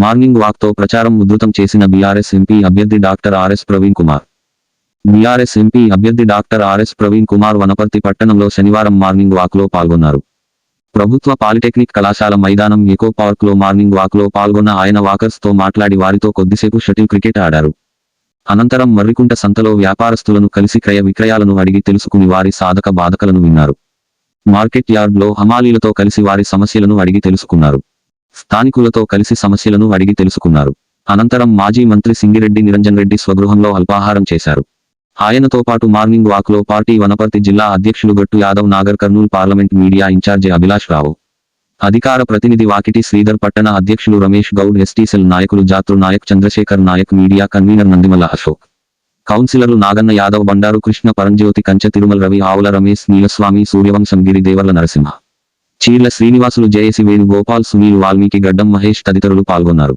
Morning వాక్తో ప్రచారం ఉధృతం చేసిన బీఆర్ఎస్ ఎంపీ అభ్యర్థి doctor RS Praveen Kumar. BRS MP అభ్యర్థి డాక్టర్ ఆర్ఎస్ ప్రవీణ్ కుమార్ వనపర్తి పట్టణంలో శనివారం మార్నింగ్ వాక్లో పాల్గొన్నారు. ప్రభుత్వ పాలిటెక్నిక్ కళాశాల మైదానం ఎకో పార్క్లో మార్నింగ్ వాక్లో పాల్గొన్న ఆయన వాకర్స్తో మాట్లాడి వారితో కొద్దిసేపు షటిల్ క్రికెట్ ఆడారు. అనంతరం మర్రికుంట సంతలో వ్యాపారస్తులను కలిసి క్రయ విక్రయాలను అడిగి తెలుసుకుని వారి సాధక బాధకలను విన్నారు. మార్కెట్ యార్డ్లో హమాలీలతో కలిసి వారి సమస్యలను అడిగి తెలుసుకున్నారు. స్థానికులతో కలిసి సమస్యలను అడిగి తెలుసుకున్నారు. అనంతరం మాజీ మంత్రి సింగిరెడ్డి నిరంజన్ రెడ్డి స్వగృహంలో అల్పాహారం చేశారు. ఆయనతో పాటు మార్నింగ్ వాక్లో పార్టీ వనపర్తి జిల్లా అధ్యక్షులు Gattu Yadav Nagar Kurnool parliament media incharge Abhilash Rao. అధికార ప్రతినిధి వాకిటి శ్రీధర్ పట్టణ అధ్యక్షులు రమేష్ గౌడ్ ఎస్టీసెల్ నాయకులు జాతృ నాయక్ చంద్రశేఖర్ నాయక్ మీడియా కన్వీనర్ నందిమల్ల అశోక్. కౌన్సిలర్లు నాగన్న యాదవ్ బండారు కృష్ణ పరంజ్యోతి కంచె తిరుమల రవి ఆవుల రమేష్ నీలస్వామి సూర్యవంశం గిరి దేవర్ల నరసింహ. చీర్ల శ్రీనివాసులు జయసి వేణుగోపాల్ సునీల్ వాల్మీకి గడ్డం మహేష్ తదితరులు పాల్గొన్నారు.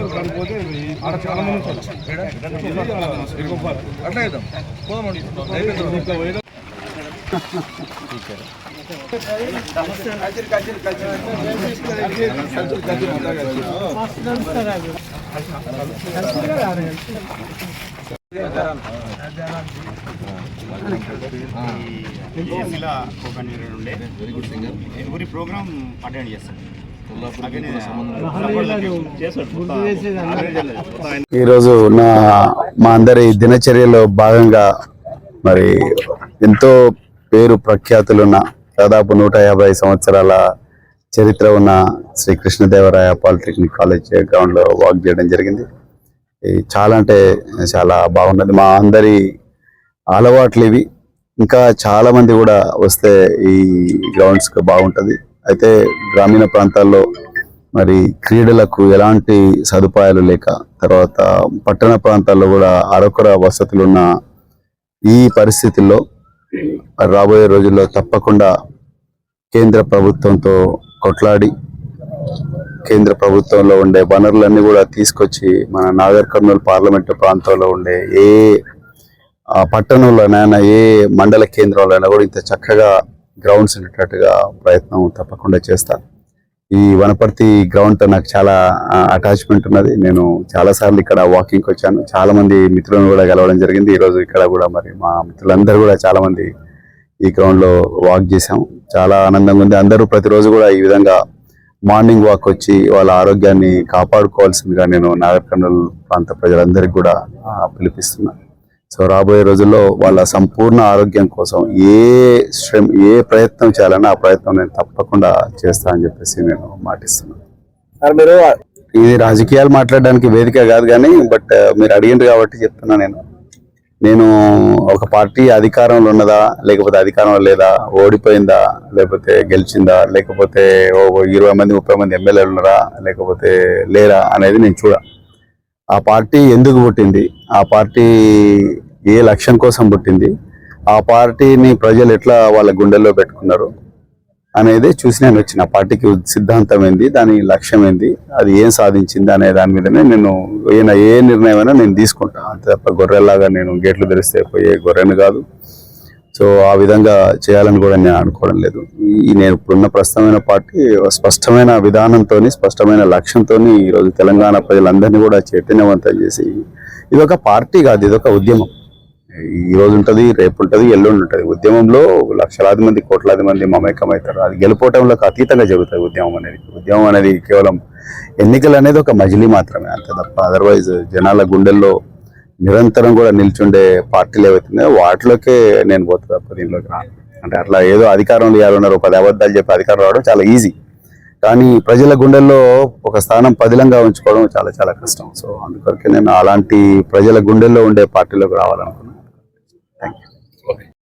పెద్దరమ్మ పోతే అయిపోతుంది ఏసీల ఒక నీరు ఉండే ఎవరి ప్రోగ్రామ్ అటెండ్ చేస్తాను ఈరోజు నా మా అందరి దినచర్యలో భాగంగా మరి ఎంతో పేరు ప్రఖ్యాతులున్న దాదాపు నూట యాభై సంవత్సరాల చరిత్ర ఉన్న శ్రీ కృష్ణదేవరాయ పాలిటెక్నిక్ కాలేజ్ గ్రౌండ్లో వాక్ చేయడం జరిగింది. ఇది చాలా అంటే చాలా బాగున్నది మా అందరి అలవాట్లు ఇవి. ఇంకా చాలామంది కూడా వస్తే ఈ గ్రౌండ్స్కి బాగుంటుంది. అయితే గ్రామీణ ప్రాంతాల్లో మరి క్రీడలకు ఎలాంటి సదుపాయాలు లేక తర్వాత పట్టణ ప్రాంతాల్లో కూడా అరొకర వసతులు ఉన్న ఈ పరిస్థితుల్లో రాబోయే రోజుల్లో తప్పకుండా కేంద్ర ప్రభుత్వంతో కొట్లాడి కేంద్ర ప్రభుత్వంలో ఉండే వనరులన్నీ కూడా తీసుకొచ్చి మన నాగర్ కర్నూలు పార్లమెంటు ప్రాంతంలో ఉండే ఏ పట్టణంలోనైనా ఏ మండల కేంద్రంలోనైనా కూడా ఇంత చక్కగా గ్రౌండ్స్ ఉండేటట్టుగా ప్రయత్నం తప్పకుండా చేస్తాను ఈ వనపర్తి గ్రౌండ్తో నాకు చాలా అటాచ్మెంట్ ఉన్నది. నేను చాలాసార్లు ఇక్కడ వాకింగ్కి వచ్చాను. చాలామంది మిత్రులను కూడా కలవడం జరిగింది. ఈ రోజు ఇక్కడ కూడా మరి మా మిత్రులందరూ కూడా చాలామంది ఈ గ్రౌండ్లో వాక్ చేశాం. చాలా ఆనందంగా ఉంది. అందరూ ప్రతిరోజు కూడా ఈ విధంగా మార్నింగ్ వాక్ వచ్చి వాళ్ళ ఆరోగ్యాన్ని కాపాడుకోవాల్సిందిగా నేను నాగర్ కర్నూలు ప్రాంత ప్రజలందరికీ కూడా ఆ, పిలిపిస్తున్నా. సో రాబోయే రోజుల్లో వాళ్ళ సంపూర్ణ ఆరోగ్యం కోసం ఏ శ్రమ ఏ ప్రయత్నం చేయాలన్నా ఆ ప్రయత్నం నేను తప్పకుండా చేస్తా అని చెప్పేసి నేను మాటిస్తున్నాను ఇది రాజకీయాలు మాట్లాడడానికి వేదిక కాదు కానీ బట్ మీరు అడిగిండ్రు కాబట్టి చెప్తున్నా నేను. నేను ఒక పార్టీ అధికారంలో ఉన్నదా? లేకపోతే అధికారంలో లేదా? ఓడిపోయిందా? లేకపోతే గెలిచిందా? లేకపోతే ఓ ఇరవై మంది ముప్పై మంది ఎమ్మెల్యేలు ఉన్నారా? లేకపోతే లేరా అనేది నేను చూడ. ఆ పార్టీ ఎందుకు పుట్టింది? ఆ పార్టీ ఏ లక్ష్యం కోసం పుట్టింది? ఆ పార్టీని ప్రజలు ఎట్లా వాళ్ళ గుండెల్లో పెట్టుకున్నారు? అనేది చూసి నేను వచ్చిన. పార్టీకి సిద్ధాంతం ఏంది దాని లక్ష్యం ఏంది అది ఏం సాధించింది అనే దాని మీదనే నేను ఈయన ఏ నిర్ణయం అయినా నేను తీసుకుంటా. అంతే తప్ప గొర్రెలాగా నేను గేట్లు తెరిస్తే పోయే గొర్రెను కాదు. సో ఆ విధంగా చేయాలని కూడా నేను అనుకోవడం లేదు. ఈ నేను ఇప్పుడున్న ప్రస్తుతమైన పార్టీ స్పష్టమైన విధానంతో స్పష్టమైన లక్ష్యంతో ఈరోజు తెలంగాణ ప్రజలందరినీ కూడా చైతన్యవంతం చేసి ఇది ఒక పార్టీ కాదు ఇది ఒక ఉద్యమం. ఈ రోజు ఉంటుంది రేపు ఉంటుంది ఎల్లుండి ఉంటుంది. ఉద్యమంలో లక్షలాది మంది కోట్లాది మంది మమేకమవుతారు అది గెలుపోవటంలోకి అతీతంగా జరుగుతుంది ఉద్యమం అనేది. ఉద్యమం అనేది కేవలం ఎన్నికలు అనేది ఒక మజిలీ మాత్రమే అంతే తప్ప అదర్వైజ్ జనాల గుండెల్లో నిరంతరం కూడా నిల్చుండే పార్టీలు ఏవైతున్నాయో వాటిలోకే నేను పోతా తప్ప దీనిలోకి రాను. అంటే అట్లా ఏదో అధికారంలో ఇవ్వాలన్నారు పది అబద్ధాలు చెప్పి అధికారం రావడం చాలా ఈజీ కానీ ప్రజల గుండెల్లో ఒక స్థానం పదిలంగా ఉంచుకోవడం చాలా చాలా కష్టం. సో అందుకొరకే నేను అలాంటి ప్రజల గుండెల్లో ఉండే పార్టీలోకి రావాలనుకున్నాను